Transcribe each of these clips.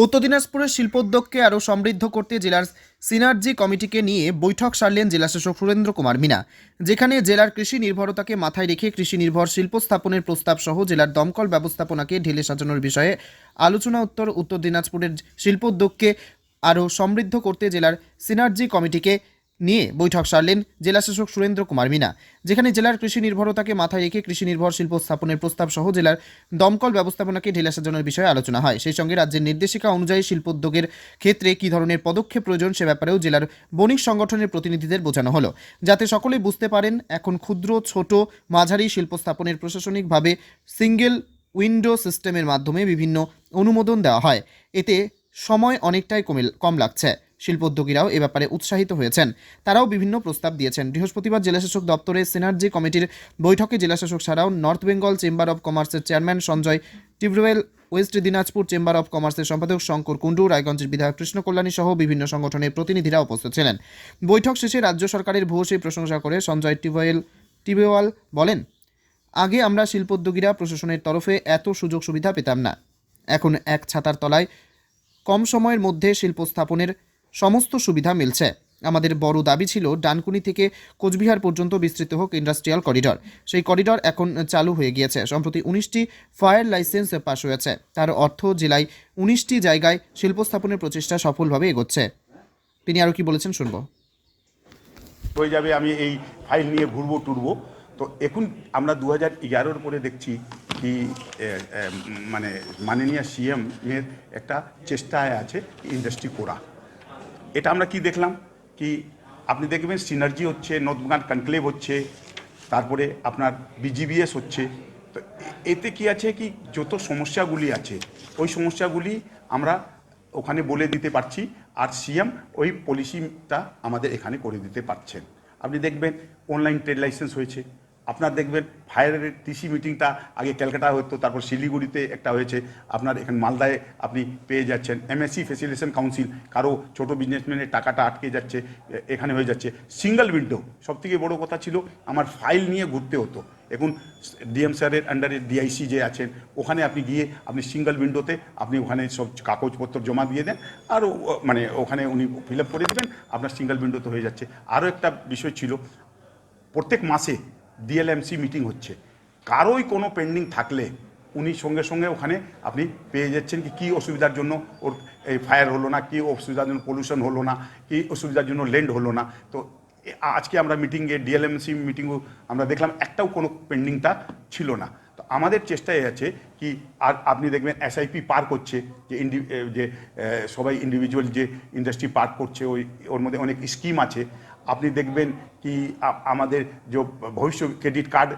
উত্তর দিনাজপুরের শিল্পোদ্যোগকে আরও সমৃদ্ধ করতে জেলার সিনার্জি কমিটিকে নিয়ে বৈঠক সারলেন জেলাশাসক সুরেন্দ্র কুমার মিনা, যেখানে জেলার কৃষি নির্ভরতাকে মাথায় রেখে কৃষি নির্ভর শিল্প স্থাপনের প্রস্তাব সহ জেলার দমকল ব্যবস্থাপনাকে ঢেলে সাজানোর বিষয়ে আলোচনা উত্তর উত্তর দিনাজপুরের শিল্পোদ্যোগকে আরও সমৃদ্ধ করতে জেলার সিনার্জি কমিটিকে নিয়ে বৈঠক সারলেন জেলাশাসক সুরেন্দ্র কুমার মিনা, যেখানে জেলার কৃষি নির্ভরতাকে মাথায় রেখে কৃষি নির্ভর শিল্প স্থাপনের প্রস্তাব সহ জেলার দমকল ব্যবস্থাপনাকে ঢেলে সাজানোর বিষয়ে আলোচনা হয়। সেই সঙ্গে রাজ্যের নির্দেশিকা অনুযায়ী শিল্পোদ্যোগের ক্ষেত্রে কী ধরনের পদক্ষেপ প্রয়োজন সে ব্যাপারেও জেলার বণিক সংগঠনের প্রতিনিধিদের বোঝানো হলো। যাতে সকলে বুঝতে পারেন, এখন ক্ষুদ্র, ছোট, মাঝারি শিল্প স্থাপনের প্রশাসনিকভাবে সিঙ্গেল উইন্ডো সিস্টেমের মাধ্যমে বিভিন্ন অনুমোদন দেওয়া হয়। এতে সময় অনেকটাই কমে কম লাগছে। শিল্পোদ্যোগীরাও এ ব্যাপারে উৎসাহিত হয়েছেন। তারাও বিভিন্ন প্রস্তাব দিয়েছেন। বৃহস্পতিবার জেলাশাসক দপ্তরে সিনার্জি কমিটির বৈঠকে জেলাশাসক ছাড়াও নর্থ বেঙ্গল চেম্বার অব কমার্সের chairman Sanjay Tibrewal, west Dinajpur chamber of কমার্সের সম্পাদক শঙ্কর কুণ্ডু, রায়গঞ্জের বিধায়ক কৃষ্ণ কল্যাণী সহ বিভিন্ন সংগঠনের প্রতিনিধিরা উপস্থিত ছিলেন। বৈঠক শেষে রাজ্য সরকারের ভূয়সী প্রশংসা করে সঞ্জয় টিবয়েল টিবেওয়াল বলেন, আগে আমরা শিল্পোদ্যোগীরা প্রশাসনের তরফে এত সুযোগ সুবিধা পেতাম না। এখন এক ছাতার তলায় কম সময়ের মধ্যে শিল্প স্থাপনের সমস্ত সুবিধা মিলছে। আমাদের বড় দাবি ছিল ডানকুনি থেকে কোচবিহার পর্যন্ত বিস্তৃত হোক ইন্ডাস্ট্রিয়াল করিডর। সেই করিডর এখন চালু হয়ে গিয়েছে। সম্প্রতি উনিশটি ফায়ার লাইসেন্স পাশ হয়েছে। তার অর্থ জেলায় উনিশটি জায়গায় শিল্প স্থাপনের প্রচেষ্টা সফলভাবে এগোচ্ছে। তিনি আরও কি বলেছেন শুনব। হয়ে যাবে, আমি এই ফাইল নিয়ে ঘুরবো, টুরবো। তো এখন আমরা দু হাজার এগারোর পরে দেখছি কি মানে মাননীয় সিএম এর একটা চেষ্টায় আছে ইন্ডাস্ট্রি করা। এটা আমরা কি দেখলাম? কি আপনি দেখবেন সিনার্জি হচ্ছে নর্থবেঙ্গল কনক্লেভ হচ্ছে, তারপরে আপনার বিজিবিএস হচ্ছে। তো এতে কি আছে কি? যত সমস্যাগুলি আছে, ওই সমস্যাগুলি আমরা ওখানে বলে দিতে পারছি আর সিএম ওই পলিসিটা আমাদের এখানে করে দিতে পারছেন। আপনি দেখবেন অনলাইন ট্রেড লাইসেন্স হয়েছে। আপনার দেখবেন ফায়ারের টিসি মিটিংটা আগে ক্যালকাটা হতো, তারপর শিলিগুড়িতে একটা হয়েছে। আপনার এখানে মালদায় আপনি পেয়ে যাচ্ছেন। এমএসসি ফেসিলিটেশন কাউন্সিল কারও ছোট বিজনেসম্যানের টাকাটা আটকে যাচ্ছে এখানে হয়ে যাচ্ছে। সিঙ্গেল উইন্ডো সবথেকে বড় কথা ছিল আমার ফাইল নিয়ে ঘুরতে হতো। এখন ডিএম স্যারের আন্ডারে ডিআইসি যে আছেন, ওখানে আপনি গিয়ে আপনি সিঙ্গেল উইন্ডোতে আপনি ওখানে সব কাগজপত্র জমা দিয়ে দেন, আর মানে ওখানে উনি ফিল আপ করে দেবেন, আপনার সিঙ্গেল উইন্ডোতে হয়ে যাচ্ছে। আরও একটা বিষয় ছিল, প্রত্যেক মাসে ডিএলএমসি মিটিং হচ্ছে। কারোই কোনো পেন্ডিং থাকলে উনি সঙ্গে সঙ্গে ওখানে আপনি পেয়ে যাচ্ছেন কি, কী অসুবিধার জন্য ওর এই ফায়ার হলো না, কী অসুবিধার জন্য পলিউশন হলো না, কী অসুবিধার জন্য লেন্ড হলো না। তো আজকে আমরা মিটিংয়ে ডিএলএমসি মিটিংও আমরা দেখলাম একটাও কোনো পেন্ডিংটা ছিল না। তো আমাদের চেষ্টায় আছে কি, আর আপনি দেখবেন এসআইপি পার করছে যে ইন্ডি যে সবাই ইন্ডিভিজুয়াল যে ইন্ডাস্ট্রি পার্ক করছে, ওই, ওর মধ্যে অনেক স্কিম আছে। আপনি দেখবেন কি আমাদের যে ভবিষ্যৎ ক্রেডিট কার্ড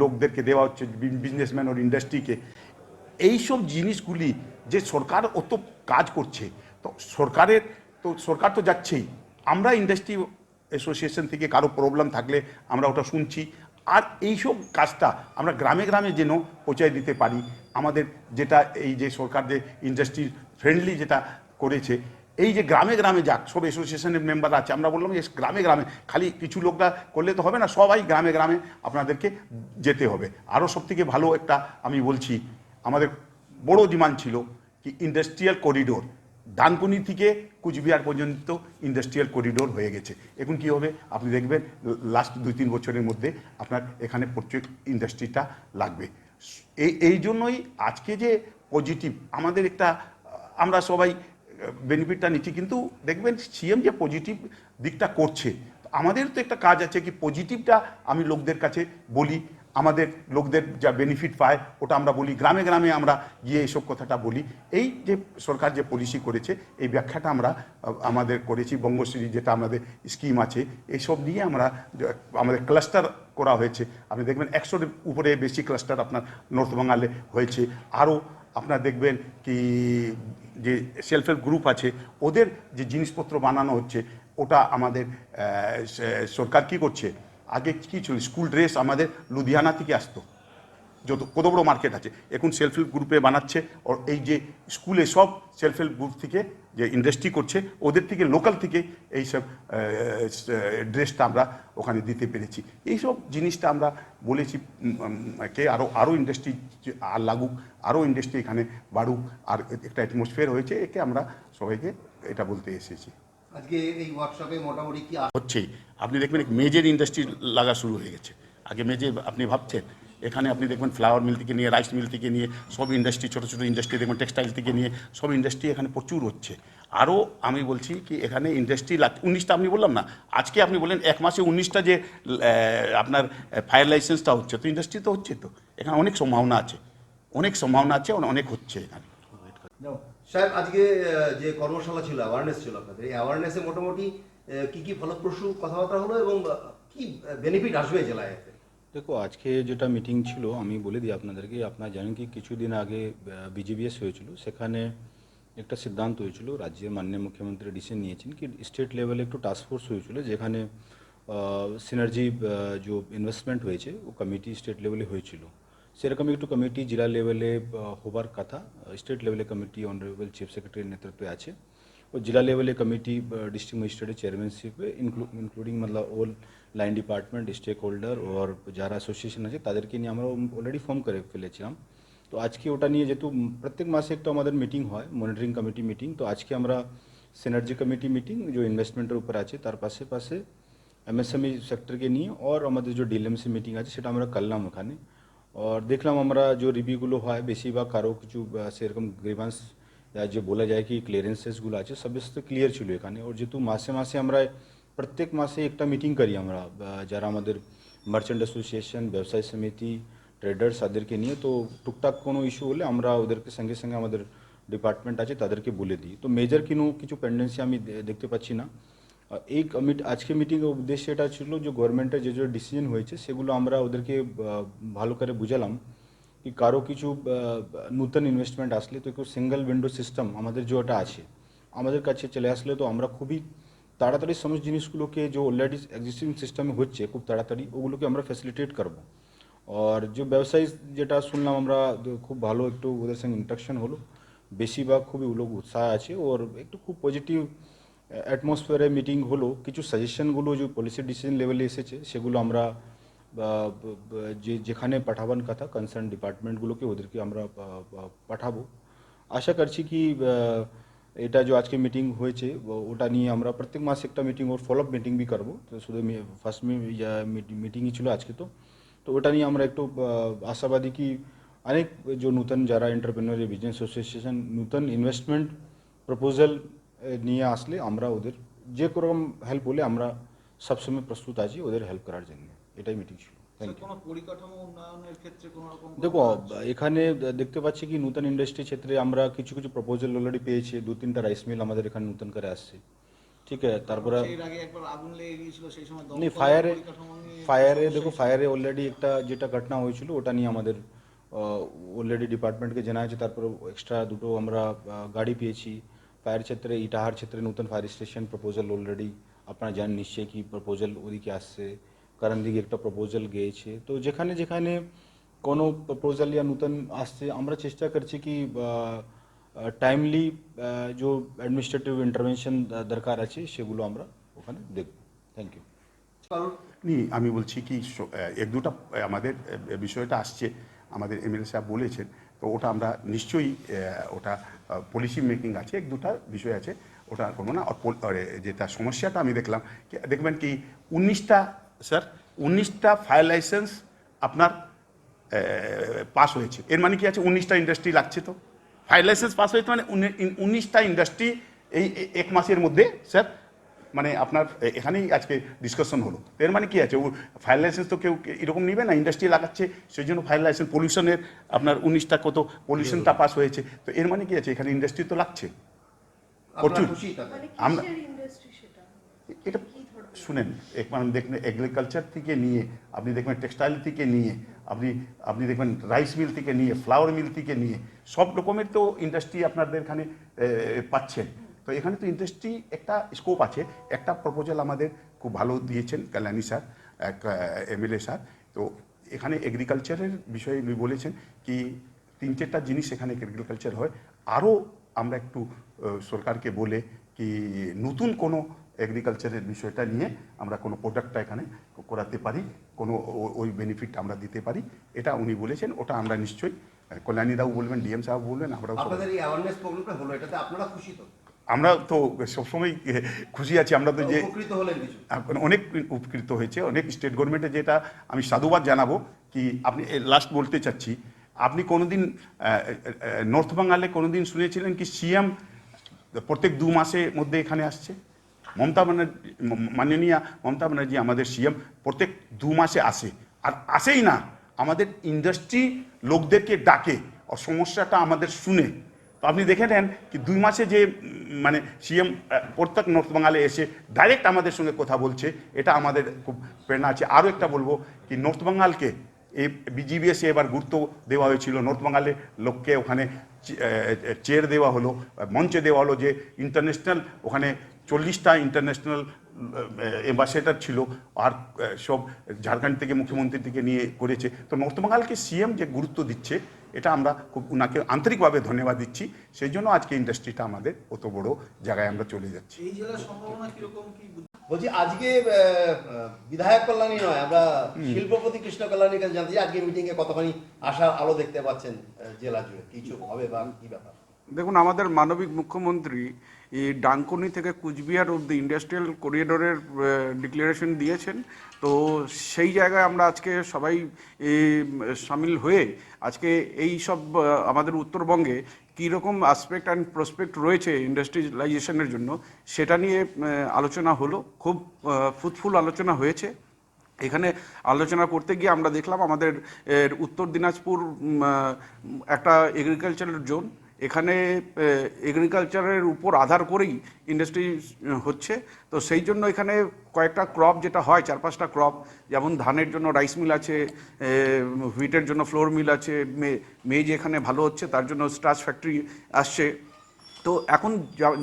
লোকদেরকে দেওয়া হচ্ছে বিজনেসম্যান ওর ইন্ডাস্ট্রিকে এইসব জিনিসগুলি যে সরকার অত কাজ করছে, তো সরকারের, তো সরকার তো যাচ্ছেই। আমরা ইন্ডাস্ট্রি অ্যাসোসিয়েশন থেকে কারও প্রবলেম থাকলে আমরা ওটা শুনছি। আর এইসব কাজটা আমরা গ্রামে গ্রামে যেন পৌঁছায় দিতে পারি। আমাদের যেটা এই যে সরকার যে ইন্ডাস্ট্রি ফ্রেন্ডলি যেটা করেছে এই যে গ্রামে গ্রামে যাক, সব অ্যাসোসিয়েশনের মেম্বার আছে, আমরা বললাম যে গ্রামে গ্রামে। খালি কিছু লোকরা করলে তো হবে না, সবাই গ্রামে গ্রামে আপনাদেরকে যেতে হবে। আরও সব থেকে ভালো একটা আমি বলছি, আমাদের বড় ডিমান্ড ছিল কি ইন্ডাস্ট্রিয়াল করিডোর ডানকুনি থেকে কুচবিহার পর্যন্ত ইন্ডাস্ট্রিয়াল করিডোর হয়ে গেছে। এখন কি হবে? আপনি দেখবেন লাস্ট দুই তিন বছরের মধ্যে আপনার এখানে প্রচুর ইন্ডাস্ট্রিটা লাগবে। এই এই জন্যই আজকে যে পজিটিভ আমাদের একটা, আমরা সবাই বেনিফিটটা নিচ্ছি। কিন্তু দেখবেন সিএম যে পজিটিভ দিকটা করছে, আমাদের তো একটা কাজ আছে কি পজিটিভটা আমি লোকদের কাছে বলি, আমাদের লোকদের যা বেনিফিট পায় ওটা আমরা বলি, গ্রামে গ্রামে আমরা গিয়ে এইসব কথাটা বলি। এই যে সরকার যে পলিসি করেছে, এই ব্যাখ্যাটা আমরা আমাদের করেছি, বঙ্গশ্রী যেটা আমাদের স্কিম আছে এইসব নিয়ে আমরা, আমাদের ক্লাস্টার করা হয়েছে। আপনি দেখবেন একশোর উপরে বেশি ক্লাস্টার আপনার নর্থ বাঙ্গালে হয়েছে। আরও আপনার দেখবেন কি যে সেলফ হেল্প গ্রুপ আছে, ওদের যে জিনিসপত্র বানানো হচ্ছে, ওটা আমাদের সরকার কি করছে? আগে কি ছিল? স্কুল ড্রেস আমাদের লুধিয়ানা থেকে আসতো। যত কত বড় মার্কেট আছে। এখন সেলফ হেল্প গ্রুপে বানাচ্ছে ওর এই যে স্কুলে সব সেলফ হেল্প গ্রুপ থেকে যে ইন্ডাস্ট্রি করছে ওদের থেকে লোকাল থেকে এইসব ড্রেসটা আমরা ওখানে দিতে পেরেছি। এইসব জিনিসটা আমরা বলেছি কে আরও আরও ইন্ডাস্ট্রি আর লাগুক আরও ইন্ডাস্ট্রি এখানে বাড়ুক আর একটা অ্যাটমসফিয়ার হয়েছে একে আমরা সবাইকে এটা বলতে এসেছি। আজকে এই ওয়ার্কশপে মোটামুটি কি হচ্ছেই। আপনি দেখবেন মেজের ইন্ডাস্ট্রি লাগা শুরু হয়ে গেছে। আগে মেজে আপনি ভাবছেন এখানে আপনি দেখবেন ফ্লাওয়ার মিল থেকে নিয়ে রাইস মিল থেকে নিয়ে, সব ইন্ডাস্ট্রি ছোটো ছোটো ইন্ডাস্ট্রি দেখবেন টেক্সটাইল থেকে নিয়ে, সব ইন্ডাস্ট্রি এখানে প্রচুর হচ্ছে। আরও আমি বলছি কি, এখানে ইন্ডাস্ট্রি লাগ উনিশটা আপনি বললাম না, আজকে আপনি বললেন এক মাসে উনিশটা যে আপনার ফায়ার লাইসেন্সটা হচ্ছে, তো ইন্ডাস্ট্রি তো হচ্ছে তো, এখানে অনেক সম্ভাবনা আছে, অনেক সম্ভাবনা আছে অনেক হচ্ছে এখানে। সাহেব আজকে যে কর্মশালা ছিল অ্যাওয়ারনেস ছিল আপনাদের, এই অ্যাওয়ারনেসে মোটামুটি কি কি ফলপ্রসূ কথাবার্তা হলো এবং কি বেনিফিট আসবে জেলায় দেখো, আজকে যেটা মিটিং ছিল, আমি বলে দিই আপনাদেরকে, আপনারা জানেন কি, কিছুদিন আগে বিজেবিএস হয়েছিল। সেখানে একটা সিদ্ধান্ত হয়েছিল, রাজ্যের মাননীয় মুখ্যমন্ত্রী ডিসিশন নিয়েছেন কি স্টেট লেভেলে একটু টাস্ক ফোর্স হয়েছিল, যেখানে সিনার্জি যে ইনভেস্টমেন্ট হয়েছে, ও কমিটি স্টেট লেভেলে হয়েছিল। সেরকম একটু কমিটি জেলা লেভেলে হবার কথা। স্টেট লেভেলে কমিটি অনারেবল চিফ সেক্রেটারির নেতৃত্বে আছে। और जिला level committee district magistrate chairmanship including मतलब all line department stakeholder ওর যারা অ্যাসোসিয়েশন আছে তাদেরকে নিয়ে আমরা অলরেডি ফর্ম করে ফেলেছিলাম তো আজকে ওটা নিয়ে যেহেতু প্রত্যেক মাসে একটা আমাদের মিটিং হয় মনিটরিং কমিটি মিটিং তো আজকে আমরা সিনার্জি কমিটি মিটিং যে ইনভেস্টমেন্টের উপর আছে তার পাশে পাশে এমএসএমই সেক্টরকে নিয়ে আর আমাদের যে ডিএলএমসি মিটিং আছে সেটা আমরা করলাম ওখানে আর দেখলাম আমরা যে রিভিউগুলো হয় বেশিরভাগ কারো কিছু আহ, সেরকম গ্রিভান্স যে বলা যায় কি ক্লিয়ারেন্সেসগুলো আছে সমস্ত ক্লিয়ার ছিল এখানে। ওর যেহেতু মাসে মাসে আমরা, প্রত্যেক মাসে একটা মিটিং করি আমরা যারা আমাদের মার্চেন্ট অ্যাসোসিয়েশন ব্যবসায় সমিতি ট্রেডার্স তাদেরকে নিয়ে। তো টুকটাক কোনো ইস্যু হলে আমরা ওদেরকে সঙ্গে সঙ্গে আমাদের ডিপার্টমেন্ট আছে তাদেরকে বলে দিই। তো মেজর কোনো, কিছু পেন্ডেন্সি আমি দেখতে পাচ্ছি না। এই আজকে মিটিংয়ের উদ্দেশ্য এটা ছিল যে গভর্নমেন্টের যে যে ডিসিশন হয়েছে, সেগুলো আমরা ওদেরকে ভালো করে বুঝালাম। কি কারও কিছু নূতন ইনভেস্টমেন্ট আসলে তো একটু সিঙ্গেল উইন্ডো সিস্টেম আমাদের যে ওটা আছে, আমাদের কাছে চলে আসলে তো আমরা খুবই তাড়াতাড়ি সমস্ত জিনিসগুলোকে যে অলরেডি এক্সিস্টিং সিস্টেমে হচ্ছে খুব তাড়াতাড়ি, ওগুলোকে আমরা ফ্যাসিলিটেট করব। আর যে ব্যবসায়ী যেটা শুনলাম আমরা খুব ভালো একটু ওদের সঙ্গে ইন্টারাকশন হলো, বেশিরভাগ খুবই লোক উৎসাহ আছে, ওর একটু খুব পজিটিভ অ্যাটমসফিয়ারে মিটিং হলো, কিছু সাজেশনগুলো যে পলিসি ডিসিশন লেভেলে এসেছে, সেগুলো আমরা যে, যেখানে পাঠাবার কথা কনসার্ন ডিপার্টমেন্টগুলোকে ওদেরকে আমরা পাঠাবো। আশা করছি কি এটা যে আজকে মিটিং হয়েছে ওটা নিয়ে আমরা প্রত্যেক মাসে একটা মিটিং ওর ফলো আপ মিটিং বি করব। তো শুধু ফার্স্ট মিটিংই ছিল আজকে তো। তো ওটা নিয়ে আমরা একটু আশাবাদী কি অনেক যে নূতন যারা এন্টারপ্রেনার বিজনেস অ্যাসোসিয়েশন নূতন ইনভেস্টমেন্ট প্রপোজাল নিয়ে আসলে আমরা ওদের যে রকম হেল্প হলে আমরা সবসময় প্রস্তুত আছি ওদের হেল্প করার জন্য। এটাই মিটিং ছিল। থ্যাংক ইউ কোনো পরিকাঠামো উন্নয়নের ক্ষেত্রে কোনো রকম দেখো এখানে দেখতে পাচ্ছি কি নতুন ইন্ডাস্ট্রি ক্ষেত্রে আমরা কিছু কিছু প্রপোজাল অলরেডি পেয়েছি। দু তিনটা রাইস মিল আমাদের এখানে নতুন করে আসছে। ঠিক আছে তারপরে এর আগে একবার আগুন লেগে গিয়েছিল সেই সময় নেই দমকল ফায়ারে পরিকাঠামো নিয়ে ফায়ারে সমস্যা দেখো ছিল। ফায়ারে অলরেডি একটা যেটা ঘটনা হয়েছিল ওটা নিয়ে আমাদের অলরেডি ডিপার্টমেন্টকে জানা আছে তারপরে এক্সট্রা দুটো আমরা আহ, গাড়ি পেয়েছি। ফায়ার ক্ষেত্রে ইটাহার ক্ষেত্রে নতুন ফায়ার স্টেশন প্রপোজাল অলরেডি আপনারা জানেন নিশ্চয়ই কি প্রপোজাল ওদিকে আসছে। কারণ দিকে একটা প্রপোজাল গিয়েছে। তো যেখানে যেখানে কোনো প্রপোজাল ইয়া নতুন আসছে আমরা চেষ্টা করছি কি টাইমলি যে অ্যাডমিনিস্ট্রেটিভ ইন্টারভেনশন দরকার আছে সেগুলো আমরা ওখানে দেখব। থ্যাংক ইউ আমি বলছি কি এক দুটা আমাদের বিষয়টা আসছে আমাদের এম এমএলএ সাহেব বলেছেন তো ওটা আমরা নিশ্চয়ই ওটা পলিসি মেকিং আছে এক দুটা বিষয় আছে ওটা করব না এ, যেটা সমস্যাটা আমি দেখলাম দেখবেন কি উনিশটা স্যার উনিশটা ফায়ার লাইসেন্স আপনার পাস হয়েছে। এর মানে কি আছে? উনিশটা ইন্ডাস্ট্রি লাগছে তো। ফায়ার লাইসেন্স পাস হয়েছে মানে উনিশটা ইন্ডাস্ট্রি এই এক মাসের মধ্যে স্যার মানে আপনার এখানেই আজকে ডিসকাশন হলো। এর মানে কি আছে? ফায়ার লাইসেন্স তো কেউ এরকম নিবে না ইন্ডাস্ট্রি লাগাচ্ছে সেই জন্য ফায়ার লাইসেন্স পলিউশনের আপনার উনিশটা কত পলিউশনটা পাস হয়েছে। তো এর মানে কি আছে? এখানে ইন্ডাস্ট্রি তো লাগছে। প্রচুর। মানে আমরা- সেটা? এটা শুনেন, এক মানে দেখবেন এগ্রিকালচার থেকে নিয়ে, আপনি দেখবেন টেক্সটাইল থেকে নিয়ে, আপনি আপনি দেখবেন রাইস মিল থেকে নিয়ে ফ্লাওয়ার মিল থেকে নিয়ে, সব রকমের তো ইন্ডাস্ট্রি আপনাদের এখানে পাচ্ছেন। তো এখানে তো ইন্ডাস্ট্রি একটা স্কোপ আছে। একটা প্রপোজাল আমাদের খুব ভালো দিয়েছেন কল্যাণী স্যার এমএলএ স্যার তো এখানে এগ্রিকালচারের বিষয়ে উনি বলেছেন কি, তিন চারটা জিনিস এখানে এগ্রিকালচার হয়। আরও আমরা একটু সরকারকে বলে কি, নতুন কোনো এগ্রিকালচারের বিষয়টা নিয়ে আমরা কোনো প্রোডাক্টটা এখানে করাতে পারি কোনো ওই বেনিফিট আমরা দিতে পারি। এটা উনি বলেছেন ওটা আমরা নিশ্চয়ই আহ, কল্যাণীরাও বলবেন ডিএম সাহেব বলবেন আমরাও সবাই- আপনাদের এই অ্যাওয়ারনেস প্রোগ্রামটা হলো এটাতে আপনারা খুশি তো? আমরা তো সবসময় খুশি আছি আমরা তো যে অনেক উপকৃত হয়েছে অনেক স্টেট গভর্নমেন্টে যেটা আমি সাধুবাদ জানাব কি আপনি লাস্ট বলতে চাচ্ছি আপনি কোনোদিন নর্থ বাঙ্গালে কোনোদিন শুনেছিলেন কি সিএম প্রত্যেক দু মাসের মধ্যে এখানে আসছে? মমতা ব্যানার্জি মাননীয়া মমতা ব্যানার্জি আমাদের সিএম প্রত্যেক দু মাসে আসে। আর আসেই না, আমাদের ইন্ডাস্ট্রি লোকদেরকে ডাকে সমস্যাটা আমাদের শুনে। তো আপনি দেখে নেন কি দুই মাসে যে মানে সিএম প্রত্যেক নর্থ বাঙ্গালে এসে ডাইরেক্ট আমাদের সঙ্গে কথা বলছে, এটা আমাদের খুব প্রেরণা আছে। আরও একটা বলব কি নর্থ বাঙ্গালকে এই বিজিবিএসে এবার গুরুত্ব দেওয়া হয়েছিল। নর্থ বাঙালের লোককে ওখানে চেয়ার দেওয়া হলো মঞ্চে দেওয়া হলো যে ইন্টারন্যাশনাল ওখানে চল্লিশটা ইন্টারন্যাশনাল অ্যাম্বাসেডার ছিল, আর সব ঝাড়খণ্ড থেকে মুখ্যমন্ত্রী থেকে নিয়ে করেছে। তো নর্থ বাঙ্গালকে সিএম যে গুরুত্ব দিচ্ছে এটা আমরা খুব ওনাকে আন্তরিকভাবে ধন্যবাদ দিচ্ছি। সেই জন্য আজকে ইন্ডাস্ট্রিটা আমাদের অত বড় জায়গায় আমরা চলে যাচ্ছি। এই জেলার সম্ভাবনা কীরকম কি বলছি আজকে বিধায়ক কল্যাণী নয় আমরা শিল্পপতি কৃষ্ণ কল্যাণীর কাছে জানতে আজকে মিটিং এ কতখানি আশার আলো দেখতে পাচ্ছেন জেলা জুড়ে? কিছু হবে বা কি ব্যাপার? দেখুন, আমাদের মানবিক মুখ্যমন্ত্রী এই ডানকুনি থেকে কুচবিহার অব্দি ইন্ডাস্ট্রিয়াল করিডোরের ডিক্লারেশন দিয়েছেন। তো সেই জায়গায় আমরা আজকে সবাই সামিল হয়ে আজকে এই সব আমাদের উত্তরবঙ্গে কীরকম আসপেক্ট অ্যান্ড প্রসপেক্ট রয়েছে ইন্ডাস্ট্রিয়ালাইজেশনের জন্য, সেটা নিয়ে আলোচনা হলো। খুব ফ্রুটফুল আলোচনা হয়েছে। এখানে আলোচনা করতে গিয়ে আমরা দেখলাম আমাদের উত্তর দিনাজপুর একটা এগ্রিকালচারাল জোন এখানে এগ্রিকালচারের উপর আধার করেই ইন্ডাস্ট্রি হচ্ছে। তো সেই জন্য এখানে কয়েকটা ক্রপ যেটা হয়, চার পাঁচটা ক্রপ যেমন ধানের জন্য রাইস মিল আছে হুইটের জন্য ফ্লোর মিল আছে মেজ এখানে ভালো হচ্ছে, তার জন্য স্টাচ ফ্যাক্টরি আসছে। তো এখন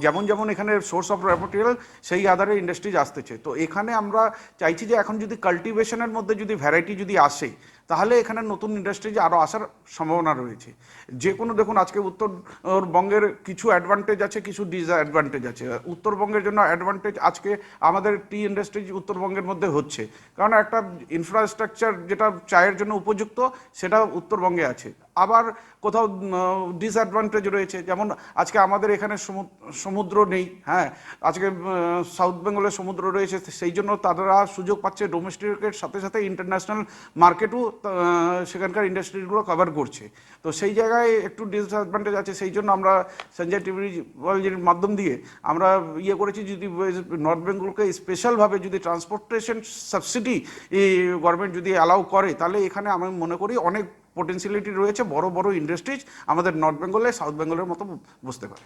যেমন যেমন এখানে সোর্স অফ র মেটেরিয়াল সেই আধারে ইন্ডাস্ট্রিজ আসতেছে। তো এখানে আমরা চাইছি যে এখন যদি কাল্টিভেশনের মধ্যে যদি ভ্যারাইটি যদি আসে তাহলে এখানে নতুন ইন্ডাস্ট্রিজ আরও আসার সম্ভাবনা রয়েছে। যে কোনো দেখুন, আজকে উত্তরবঙ্গের কিছু অ্যাডভান্টেজ আছে, কিছু ডিসঅ্যাডভান্টেজ আছে। উত্তরবঙ্গের জন্য অ্যাডভান্টেজ আজকে আমাদের টি ইন্ডাস্ট্রিজ উত্তরবঙ্গের মধ্যে হচ্ছে। কারণ একটা ইনফ্রাস্ট্রাকচার যেটা চায়ের জন্য উপযুক্ত, সেটা উত্তরবঙ্গে আছে। আবার কোথাও ডিসঅ্যাডভান্টেজ রয়েছে। যেমন আজকে আমাদের এখানে সমুদ- সমুদ্র নেই হ্যাঁ। আজকে সাউথ বেঙ্গলের সমুদ্র রয়েছে সেই জন্য তারা সুযোগ পাচ্ছে ডোমেস্টিকের সাথে সাথে ইন্টারন্যাশনাল মার্কেটও সেখানকার ইন্ডাস্ট্রিগুলো কভার করছে। তো সেই জায়গায় একটু ডিসঅ্যাডভান্টেজ আছে, সেই জন্য আমরা সঞ্জয় টেকনোলজির মাধ্যম দিয়ে আমরা ইয়ে করেছি, যদি নর্থ বেঙ্গলকে স্পেশালভাবে যদি ট্রান্সপোর্টেশন সাবসিডি গভর্নমেন্ট যদি অ্যালাউ করে, তাহলে এখানে আমি মনে করি অনেক পোটেন্সিয়ালিটি রয়েছে বড় বড় ইন্ডাস্ট্রিজ আমাদের নর্থ বেঙ্গলে সাউথ বেঙ্গলের মতো বুঝতে পারে।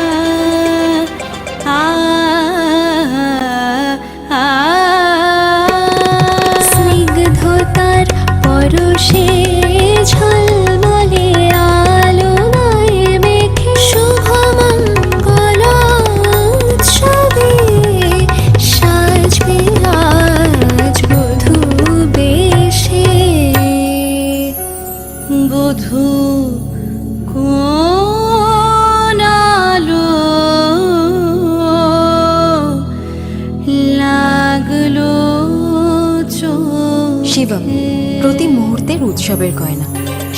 স্নিগ্ধতার পরশে ঝলমলে